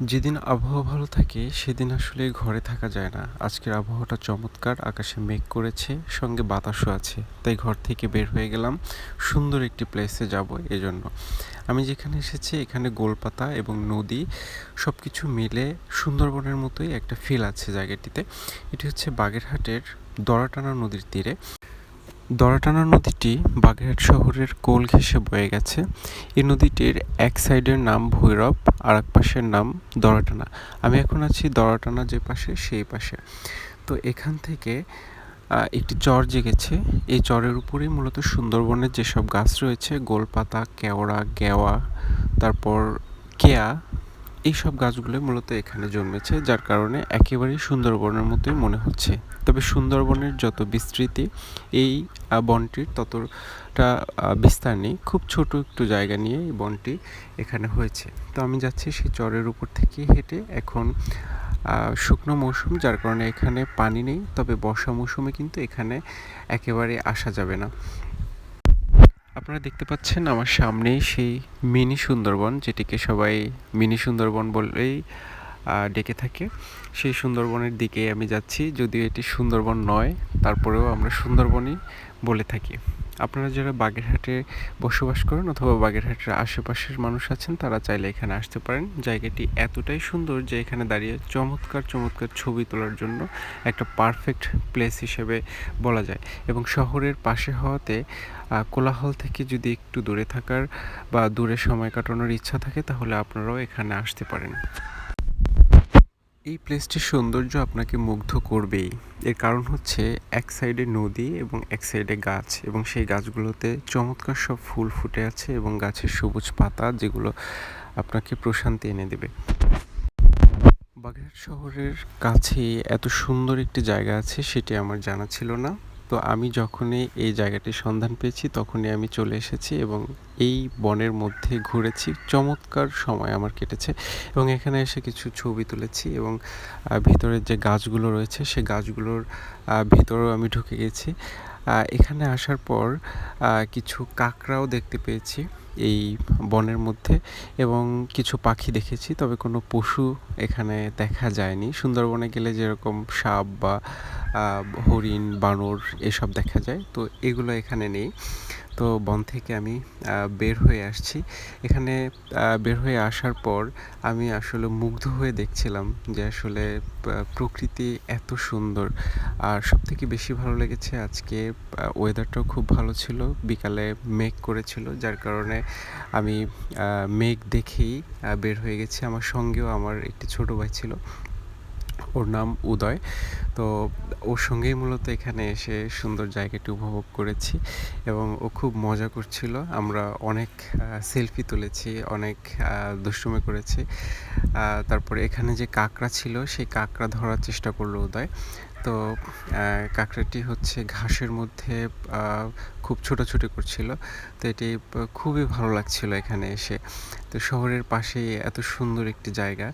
যেদিন আবহাওয়া ভালো থাকে, সেদিন আসলে ঘরে থাকা যায় না। আজকের আবহাওয়াটা চমৎকার, আকাশে মেঘ করেছে, সঙ্গে বাতাসও আছে। তাই ঘর থেকে বের হয়ে গেলাম, সুন্দর একটি প্লেসে যাব এজন্য। আমি যেখানে এসেছি, এখানে গোলপাতা এবং নদী সব কিছু মিলে সুন্দরবনের মতোই একটা ফিল আছে জায়গাটিতে। এটি হচ্ছে বাগেরহাটের দরাটানা নদীর তীরে। দরাটানা নদীটি বাগেরহাট শহরের কোল ঘেঁষে বয়ে গেছে। এই নদীটির এক সাইডের নাম ভৈরব আর এক পাশের নাম দরাটানা আমি এখন আছি দরাটানা যে পাশে, সেই পাশে। তো এখান থেকে একটি চর জেগেছে। এই চরের উপরেই মূলত সুন্দরবনের যেসব গাছ রয়েছে, গোলপাতা, কেওড়া, গেওয়া, তারপর কেয়া এই সব গাছগুলো মূলত এখানে জন্মেছে, যার কারণে একেবারেই সুন্দরবনের মতোই মনে হচ্ছে। তবে সুন্দরবনের যত বিস্তৃতি, এই বনটির ততটা বিস্তার নেই। খুব ছোট একটু জায়গা নিয়ে এই বনটি এখানে হয়েছে। তো আমি যাচ্ছি সেই চরের উপর থেকে হেঁটে। এখন শুকনো মৌসুম, যার কারণে এখানে পানি নেই। তবে বর্ষা মৌসুমে কিন্তু এখানে একেবারে আসা যাবে না। আপনারা দেখতে পাচ্ছেন আমার সামনে সেই মিনি সুন্দরবন, যেটিকে সবাই মিনি সুন্দরবন বলেই ডেকে থাকে। সেই সুন্দরবনের দিকে আমি যাচ্ছি, যদিও এটি সুন্দরবন নয়, তারপরেও আমরা সুন্দরবনই বলে থাকি। আপনারা যারা বাগেরহাটে বসবাস করেন অথবা বাগেরহাটের আশেপাশের মানুষ আছেন, তারা চাইলে এখানে আসতে পারেন। জায়গাটি এতটাই সুন্দর যে এখানে দাঁড়িয়ে চমৎকার চমৎকার ছবি তোলার জন্য একটা পারফেক্ট প্লেস হিসেবে বলা যায়। এবং শহরের পাশে হওয়াতে কোলাহল থেকে যদি একটু দূরে থাকার বা দূরে সময় কাটানোর ইচ্ছা থাকে, তাহলে আপনারাও এখানে আসতে পারেন। এই প্লেসটির সৌন্দর্য আপনাকে মুগ্ধ করবেই। এর কারণ হচ্ছে এক সাইডে নদী এবং এক সাইডে গাছ এবং সেই গাছগুলোতে চমৎকার সব ফুল ফুটে আছে এবং গাছের সবুজ পাতা যেগুলো আপনাকে প্রশান্তি এনে দেবে। বাগেরহাট শহরের কাছে এত সুন্দর একটি জায়গা আছে, সেটি আমার জানা ছিল না। তো আমি যখনই এই জায়গাটির সন্ধান পেয়েছি, তখনই আমি চলে এসেছি এবং এই বনের মধ্যে ঘুরেছি। চমৎকার সময় আমার কেটেছে এবং এখানে এসে কিছু ছবি তুলেছি এবং ভিতরের যে গাছগুলো রয়েছে, সে গাছগুলোর ভিতরেও আমি ঢুকে গেছি। এখানে আসার পর কিছু কাঁকড়াও দেখতে পেয়েছি। এই বনের মধ্যে এবং কিছু পাখি দেখেছি, তবে কোনো পশু এখানে দেখা যায়নি। সুন্দরবনে গেলে যেরকম সাপ বা হরিণ, বানর এসব দেখা যায়, তো এগুলো এখানে নেই। তো বন থেকে আমি বের হয়ে আসছি। এখানে বের হয়ে আসার পর আমি আসলে মুগ্ধ হয়ে দেখছিলাম যে আসলে প্রকৃতি এত সুন্দর। আর সবথেকে বেশি ভালো লেগেছে আজকে ওয়েদারটাও খুব ভালো ছিল। বিকালে মেঘ করেছিল, যার কারণে আমি মেঘ দেখেই বের হয়ে গেছি। আমার সঙ্গেও আমার একটি ছোট ভাই ছিল। ওর নাম উদয়। তো ওর সঙ্গেই মূলত এখানে এসে সুন্দর জায়গাটি উপভোগ করেছি এবং ও খুব মজা করছিল। আমরা অনেক সেলফি তুলেছি, অনেক দুষ্টুমি করেছি। তারপরে এখানে যে কাঁকড়া ছিল, সেই কাঁকড়া ধরার চেষ্টা করল উদয়। তো কাঁকড়াটি হচ্ছে ঘাসের মধ্যে খুব ছোটাছুটি করছিল। তো এটি খুবই ভালো লাগছিল এখানে এসে। তো শহরের পাশেই এত সুন্দর একটি জায়গা।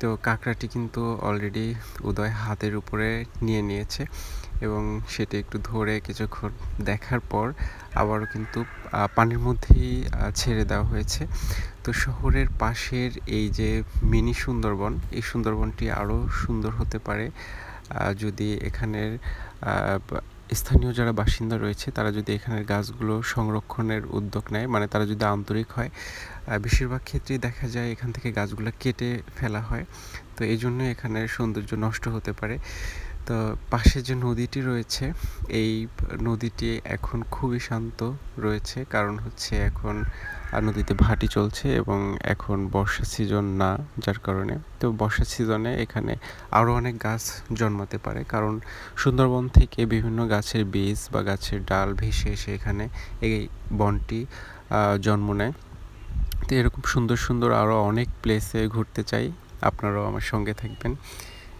তো কাঁকড়াটি কিন্তু অলরেডি উদয় হাতের উপরে নিয়ে নিয়েছে এবং সেটি একটু ধরে কিছুক্ষণ দেখার পর আবারও কিন্তু পানির মধ্যেই ছেড়ে দেওয়া হয়েছে। তো শহরের পাশের এই যে মিনি সুন্দরবন, এই সুন্দরবনটি আরও সুন্দর হতে পারে যদি এখানের স্থানীয় যারা বাসিন্দা রয়েছে, তারা যদি এখানের গাছগুলো সংরক্ষণের উদ্যোগ নেয় মানে তারা যদি আন্তরিক হয় বেশিরভাগ ক্ষেত্রেই দেখা যায় এখান থেকে গাছগুলো কেটে ফেলা হয়। তো এই জন্য এখানের সৌন্দর্য নষ্ট হতে পারে। তো পাশে যে নদীটি রয়েছে, এই নদীটি এখন খুবই শান্ত রয়েছে। কারণ হচ্ছে এখন নদীতে ভাটি চলছে এবং এখন বর্ষা সিজন না যার কারণে। তো বর্ষা সিজনে এখানে আরও অনেক গাছ জন্মাতে পারে। কারণ সুন্দরবন থেকে বিভিন্ন গাছের বীজ বা গাছের ডাল ভেসে এসে এখানে এই বনটি জন্ম নেয়। তো এরকম সুন্দর সুন্দর আরও অনেক প্লেসে ঘুরতে চাই। আপনারাও আমার সঙ্গে থাকবেন।